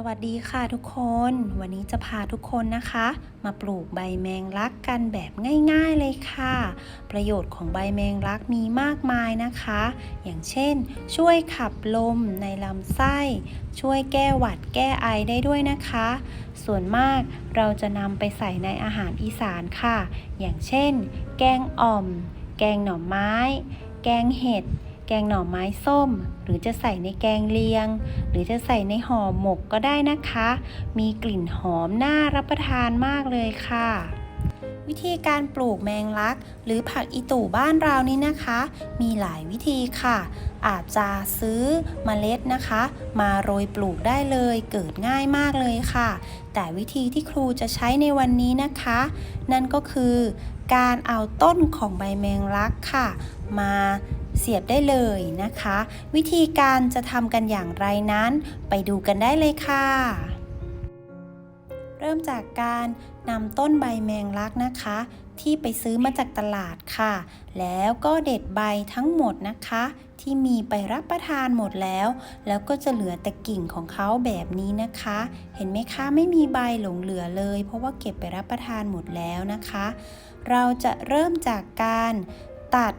สวัสดีค่ะทุกคน วันนี้จะพาทุกคนนะคะ มาปลูกใบแมงลักกันแบบง่ายๆเลยค่ะ ประโยชน์ของใบแมงลักมีมากมายนะคะ อย่างเช่น ช่วยขับลมในลำไส้ ช่วยแก้หวัดแก้ไอได้ด้วยนะคะ ส่วนมากเราจะนำไปใส่ในอาหารอีสานค่ะ อย่างเช่น แกงอ่อม แกงหน่อไม้ แกงเห็ด แกงหน่อไม้ส้ม หรือจะใส่ในแกงเลียง หรือจะใส่ในห่อหมกก็ได้นะคะ มีกลิ่นหอมน่ารับประทานมากเลยค่ะ วิธีการปลูกแมงลัก หรือผักอีตู่บ้านเรานี่นะคะ มีหลายวิธีค่ะ อาจจะซื้อเมล็ดนะคะ มาโรยปลูกได้เลยเกิดง่ายมากเลยค่ะ แต่วิธีที่ครูจะใช้ในวันนี้นะคะ นั่นก็คือการเอาต้นของใบแมงลักค่ะ มา เสียบได้เลยนะคะ วิธีการจะทำกันอย่างไรนั้น ไปดูกันได้เลยค่ะ เริ่มจากการนำต้นใบแมงลักนะคะ ที่ไปซื้อมาจากตลาดค่ะ แล้วก็เด็ดใบทั้งหมดนะคะ ที่มีไปรับประทานหมดแล้ว แล้วก็จะเหลือแต่กิ่งของเขาแบบนี้นะคะ เห็นไหมคะไม่มีใบหลงเหลือเลย เพราะว่าเก็บไปรับประทานหมดแล้วนะคะ เราจะเริ่มจากการตัด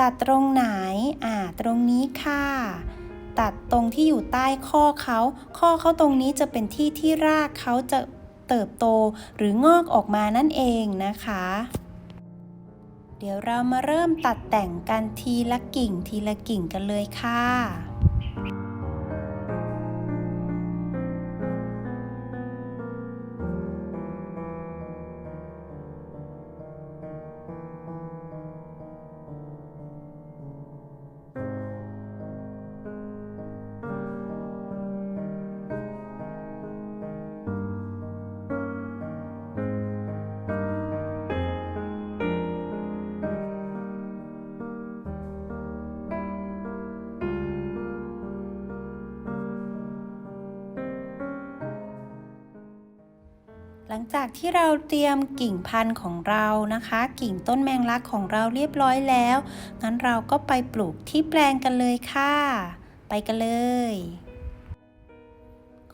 ตัดตรงไหน อ่า ตรงนี้ค่ะ ตัดตรงที่อยู่ใต้ข้อเขา ข้อเขาตรงนี้จะเป็นที่ที่รากเขาจะเติบโตหรืองอกออกมานั่นเองนะคะ เดี๋ยวเรามาเริ่มตัดแต่งกันทีละกิ่งทีละกิ่งกันเลยค่ะ ลังจากที่เราเตรียมกิ่งพันธุ์ของเรานะคะ กิ่งต้นแมงลักของเราเรียบร้อยแล้ว งั้นเราก็ไปปลูกที่แปลงกันเลยค่ะ ไปกันเลย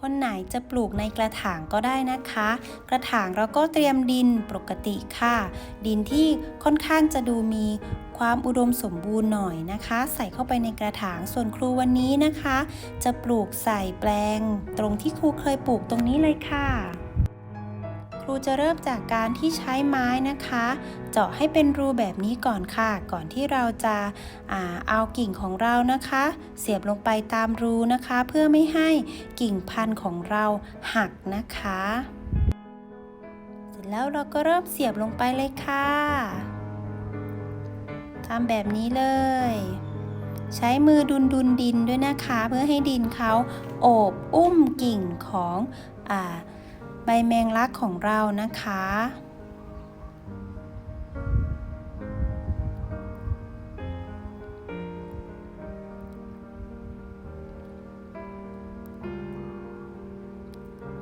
คนไหนจะปลูกในกระถางก็ได้นะคะ กระถางเราก็เตรียมดินปกติค่ะ ดินที่ค่อนข้างจะดูมีความอุดมสมบูรณ์หน่อยนะคะ ใส่เข้าไปในกระถางส่วนครูวันนี้นะคะ จะปลูกใส่แปลง ตรงที่ครูเคยปลูกตรงนี้เลยค่ะ ครูจะเริ่มจากการที่ใช้ไม้นะคะ เจาะให้เป็นรูแบบนี้ก่อนค่ะ ก่อนที่เราจะอาเอากิ่งของเรานะคะ เสียบลงไปตามรูนะคะ เพื่อไม่ให้กิ่งพันธุ์ของเราหักนะคะ เสร็จแล้วเราก็เริ่มเสียบลงไปเลยค่ะทำแบบนี้เลยใช้มือดุนดุนดินด้วยนะคะ เพื่อให้ดินเขาโอบอุ้มกิ่งของอ่า ใบแมงลักของเรานะคะ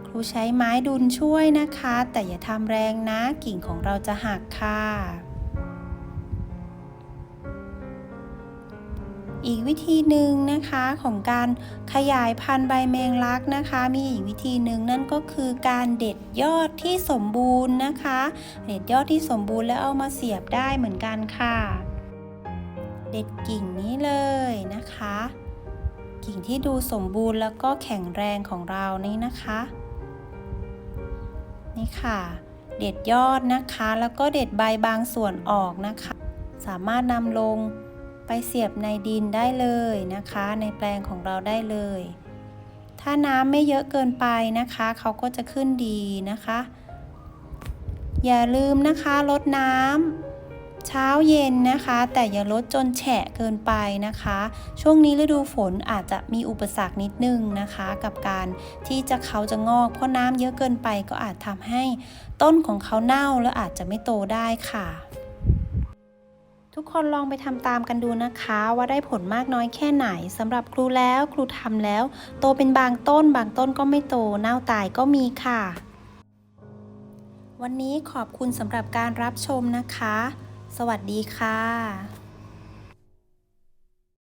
ครูใช้ไม้ดุลช่วยนะคะ แต่อย่าทำแรงนะกิ่งของเราจะหักค่ะ อีกวิธีหนึ่งนะคะของการขยายพันธุ์ใบแมงลักนะคะ มีอีกวิธีหนึ่งนั่นก็คือการเด็ดยอดที่สมบูรณ์นะคะ เด็ดยอดที่สมบูรณ์แล้วเอามาเสียบได้เหมือนกันค่ะ เด็ดกิ่งนี้เลยนะคะ กิ่งที่ดูสมบูรณ์แล้วก็แข็งแรงของเรานี่นะคะ นี่ค่ะ เด็ดยอดนะคะ แล้วก็เด็ดใบบางส่วนออกนะคะ สามารถนำลง ไปเสียบในดินได้เลยนะคะ ในแปลงของเราได้เลย ถ้าน้ำไม่เยอะเกินไปนะคะ เขาก็จะขึ้นดีนะคะ อย่าลืมนะคะลดน้ำเช้าเย็นนะคะ แต่อย่าลดจนแฉะเกินไปนะคะ ช่วงนี้ฤดูฝนอาจจะมีอุปสรรคนิดนึงนะคะ กับการที่จะเขาจะงอก เพราะน้ำเยอะเกินไปก็อาจทำให้ต้นของเขาเน่าแล้วอาจจะไม่โตได้ค่ะ ทุกคนลองไปทำตามกันดูนะคะ ว่าได้ผลมากน้อยแค่ไหนสำหรับครูแล้วครูทำแล้ว โตเป็นบางต้นบางต้นก็ไม่โตเน่าตายก็มีค่ะ วันนี้ขอบคุณสำหรับการรับชมนะคะ สวัสดีค่ะ